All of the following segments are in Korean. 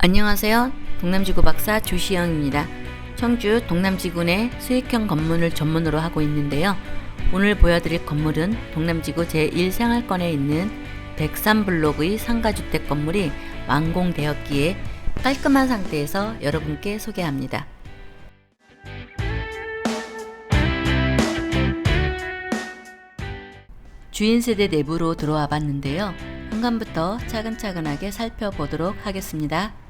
안녕하세요. 동남지구 박사 조시영입니다. 청주 동남지구내 수익형 건물을 전문으로 하고 있는데요. 오늘 보여드릴 건물은 동남지구 제1생활권에 있는 103블록의 상가주택 건물이 완공되었기에 깔끔한 상태에서 여러분께 소개합니다. 주인 세대 내부로 들어와 봤는데요. 현관부터 차근차근하게 살펴보도록 하겠습니다.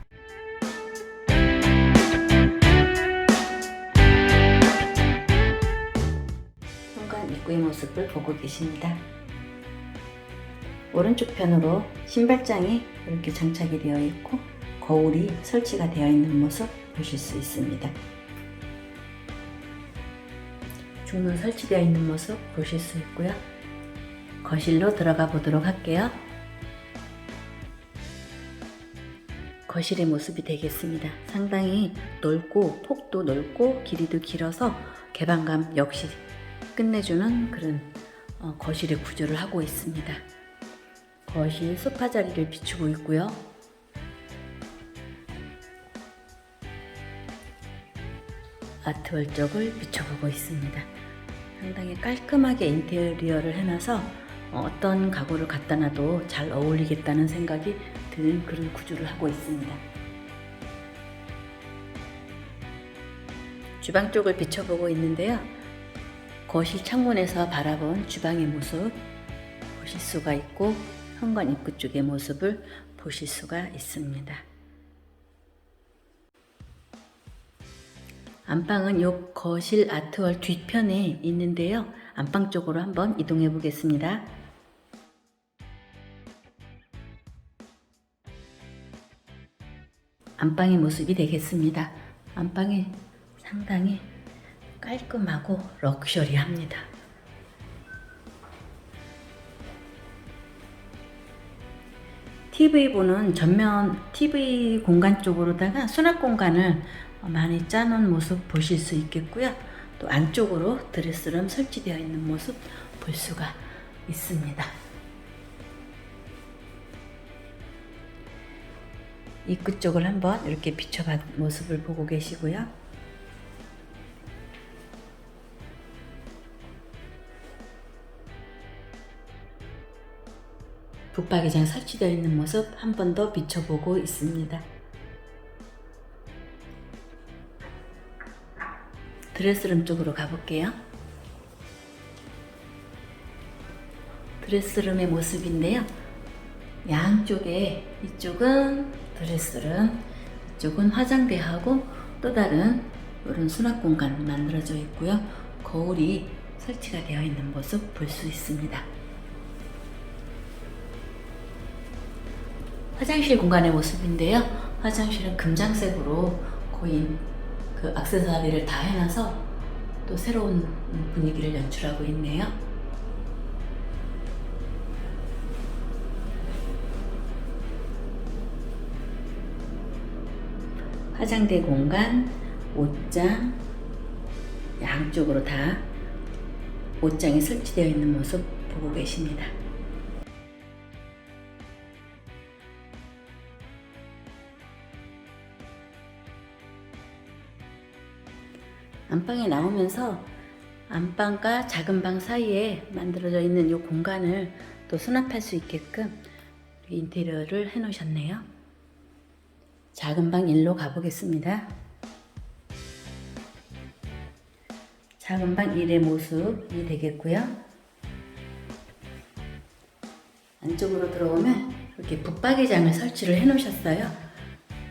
입구의 모습을 보고 계십니다. 오른쪽 편으로 신발장이 이렇게 장착이 되어 있고 거울이 설치가 되어 있는 모습 보실 수 있습니다. 중문 설치되어 있는 모습 보실 수 있고요. 거실로 들어가 보도록 할게요. 거실의 모습이 되겠습니다. 상당히 넓고 폭도 넓고 길이도 길어서 개방감 역시 끝내주는 그런 어, 거실의 구조를 하고 있습니다. 거실 소파 자리를 비추고 있고요. 아트월 쪽을 비춰보고 있습니다. 상당히 깔끔하게 인테리어를 해놔서 어떤 가구를 갖다 놔도 잘 어울리겠다는 생각이 드는 그런 구조를 하고 있습니다. 주방 쪽을 비춰보고 있는데요. 거실 창문에서 바라본 주방의 모습 보실 수가 있고 현관 입구 쪽의 모습을 보실 수가 있습니다. 안방은 요 거실 아트월 뒤편에 있는데요. 안방 쪽으로 한번 이동해 보겠습니다. 안방의 모습이 되겠습니다. 안방이 상당히 깔끔하고 럭셔리합니다. TV 보는 전면 TV 공간 쪽으로다가 수납 공간을 많이 짜놓은 모습 보실 수 있겠고요. 또 안쪽으로 드레스룸 설치되어 있는 모습 볼 수가 있습니다. 입구 쪽을 한번 이렇게 비춰본 모습을 보고 계시고요. 북박이장 설치되어 있는 모습 한 번 더 비춰보고 있습니다. 드레스룸 쪽으로 가볼게요. 드레스룸의 모습인데요. 양쪽에 이쪽은 드레스룸, 이쪽은 화장대하고 또 다른 이런 수납 공간 만들어져 있고요. 거울이 설치가 되어 있는 모습 볼 수 있습니다. 화장실 공간의 모습인데요. 화장실은 금장색으로 거의 그 액세서리를 다 해놔서 또 새로운 분위기를 연출하고 있네요. 화장대 공간, 옷장, 양쪽으로 다 옷장이 설치되어 있는 모습 보고 계십니다. 안방에 나오면서 안방과 작은 방 사이에 만들어져 있는 이 공간을 또 수납할 수 있게끔 인테리어를 해 놓으셨네요. 작은 방 1로 가보겠습니다. 작은 방 1의 모습이 되겠고요. 안쪽으로 들어오면 이렇게 붙박이장을 설치를 해 놓으셨어요.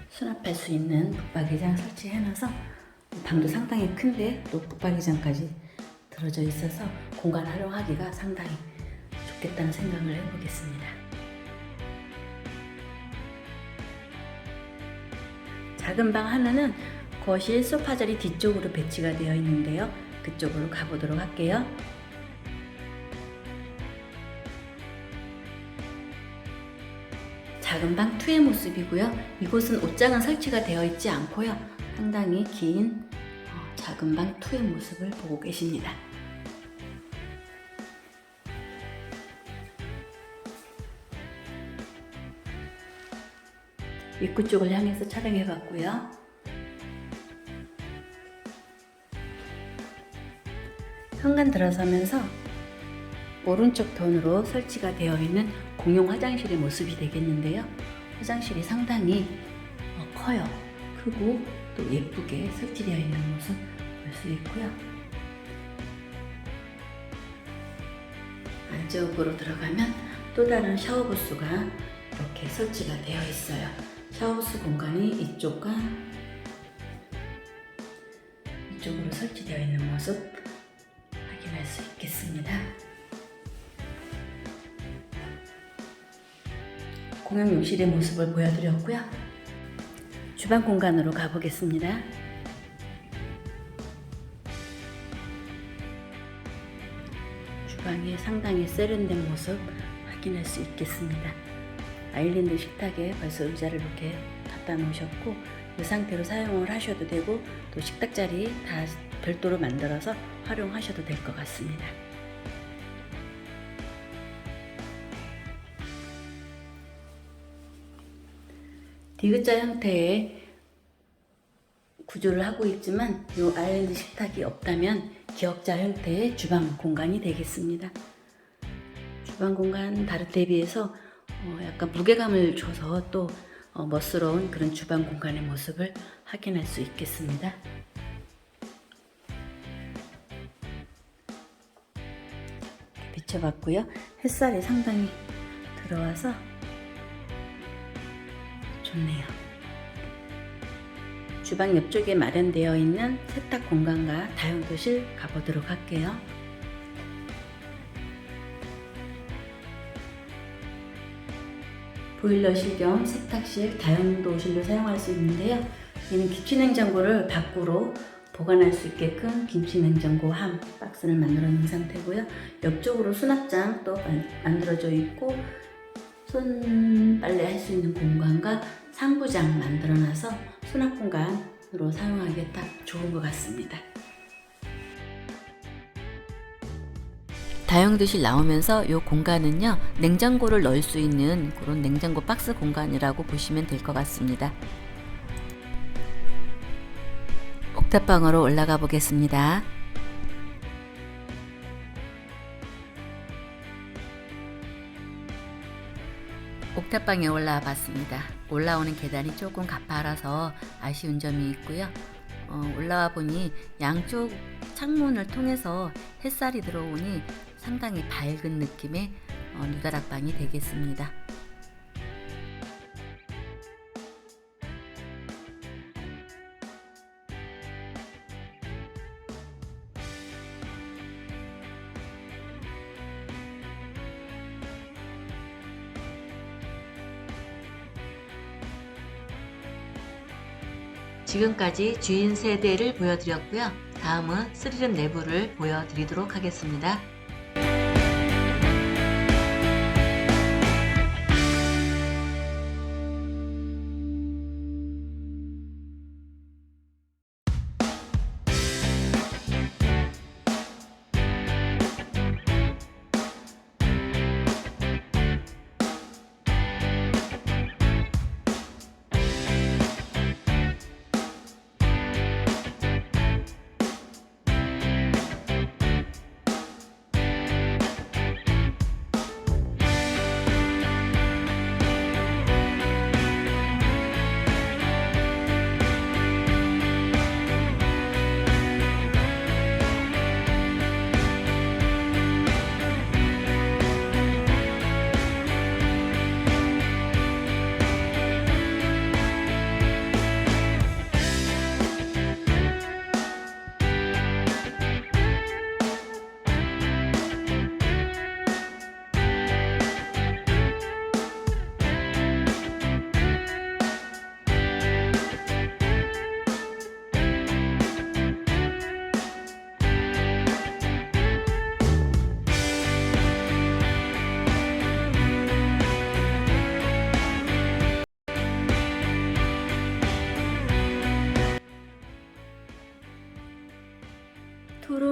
수납할 수 있는 붙박이장 설치해 놔서 방도 상당히 큰데 또 붙박이장까지 들어져 있어서 공간 활용하기가 상당히 좋겠다는 생각을 해보겠습니다. 작은 방 하나는 거실 소파 자리 뒤쪽으로 배치가 되어 있는데요. 그쪽으로 가보도록 할게요. 작은 방 2의 모습이고요. 이곳은 옷장은 설치가 되어 있지 않고요. 상당히 긴 어, 작은 방 2의 모습을 보고 계십니다. 입구 쪽을 향해서 촬영해 봤고요. 현관 들어서면서 오른쪽 돈으로 설치가 되어 있는 공용 화장실의 모습이 되겠는데요. 화장실이 상당히 어, 커요. 크고 또 예쁘게 설치되어 있는 모습 볼 수 있고요. 안쪽으로 들어가면 또 다른 샤워부스가 이렇게 설치가 되어 있어요. 샤워부스 공간이 이쪽과 이쪽으로 설치되어 있는 모습 확인할 수 있겠습니다. 공용 욕실의 모습을 보여드렸고요. 주방 공간으로 가보겠습니다. 주방이 상당히 세련된 모습 확인할 수 있겠습니다. 아일랜드 식탁에 벌써 의자를 이렇게 갖다 놓으셨고 이 상태로 사용을 하셔도 되고 또 식탁 자리 다 별도로 만들어서 활용하셔도 될 것 같습니다. 디귿자 형태의 구조를 하고 있지만 이 아일랜드 식탁이 없다면 기역자 형태의 주방 공간이 되겠습니다. 주방 공간 다른 때 비해서 어, 약간 무게감을 줘서 또 어, 멋스러운 그런 주방 공간의 모습을 확인할 수 있겠습니다. 비춰봤고요. 햇살이 상당히 들어와서 좋네요. 주방 옆쪽에 마련되어 있는 세탁 공간과 다용도실 가보도록 할게요. 보일러실 겸 세탁실, 다용도실로 사용할 수 있는데요. 이는 김치냉장고를 밖으로 보관할 수 있게끔 김치냉장고 함 박스를 만들어 놓은 상태고요. 옆쪽으로 수납장 또 만- 만들어져 있고 손빨래 할 수 있는 공간과 상부장 만들어놔서 수납 공간으로 사용하기에 딱 좋은 것 같습니다. 다용도실 나오면서 이 공간은요 냉장고를 넣을 수 있는 그런 냉장고 박스 공간이라고 보시면 될 것 같습니다. 옥탑방으로 올라가 보겠습니다. 옥탑방에 올라와 봤습니다. 올라오는 계단이 조금 가파라서 아쉬운 점이 있고요. 어, 올라와 보니 양쪽 창문을 통해서 햇살이 들어오니 상당히 밝은 느낌의 어, 누다락방이 되겠습니다. 지금까지 주인 세대를 보여드렸고요. 다음은 스릴은 내부를 보여드리도록 하겠습니다.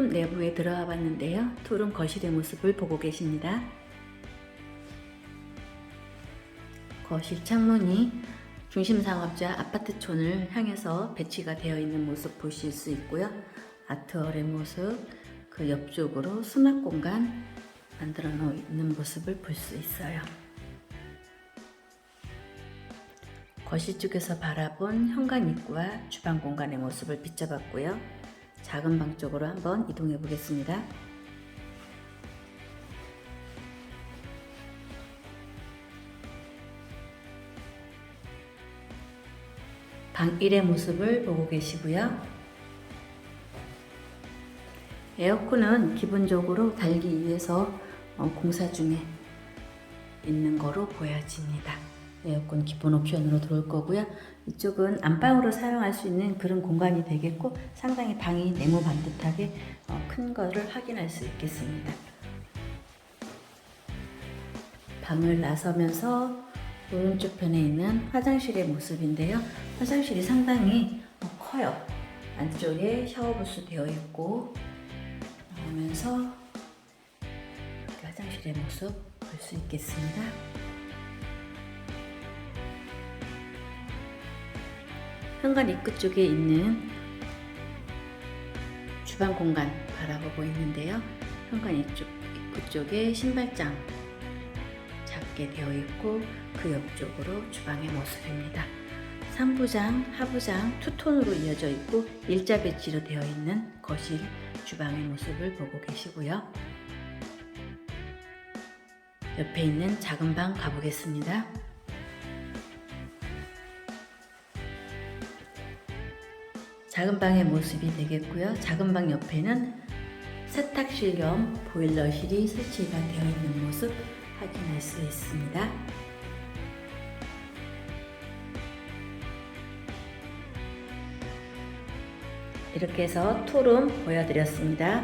룸 내부에 들어와 봤는데요. 투룸 거실의 모습을 보고 계십니다. 거실 창문이 중심 상업자 아파트촌을 향해서 배치가 되어 있는 모습 보실 수 있고요. 아트월의 모습, 그 옆쪽으로 수납 공간 만들어 놓는 모습을 볼 수 있어요. 거실 쪽에서 바라본 현관 입구와 주방 공간의 모습을 비춰봤고요. 작은 방 쪽으로 한번 이동해 보겠습니다. 방 1의 모습을 보고 계시고요. 에어컨은 기본적으로 달기 위해서 어, 공사 중에 있는 거로 보여집니다. 에어컨 기본 옵션으로 들어올 거고요. 이쪽은 안방으로 사용할 수 있는 그런 공간이 되겠고 상당히 방이 네모 반듯하게 어, 큰 거를 확인할 수 있겠습니다. 방을 나서면서 오른쪽 편에 있는 화장실의 모습인데요. 화장실이 상당히 어, 커요. 안쪽에 샤워부스 되어 있고 나오면서 화장실의 모습 볼 수 있겠습니다. 현관 입구 쪽에 있는 주방 공간 바라보고 있는데요. 현관 입구, 입구 쪽에 신발장 작게 되어 있고 그 옆쪽으로 주방의 모습입니다. 상부장, 하부장 투톤으로 이어져 있고 일자 배치로 되어 있는 거실 주방의 모습을 보고 계시고요. 옆에 있는 작은 방 가보겠습니다. 작은 방의 모습이 되겠고요. 작은 방 옆에는 세탁실 겸 보일러실이 설치가 되어 있는 모습 확인할 수 있습니다. 이렇게 해서 투룸 보여드렸습니다.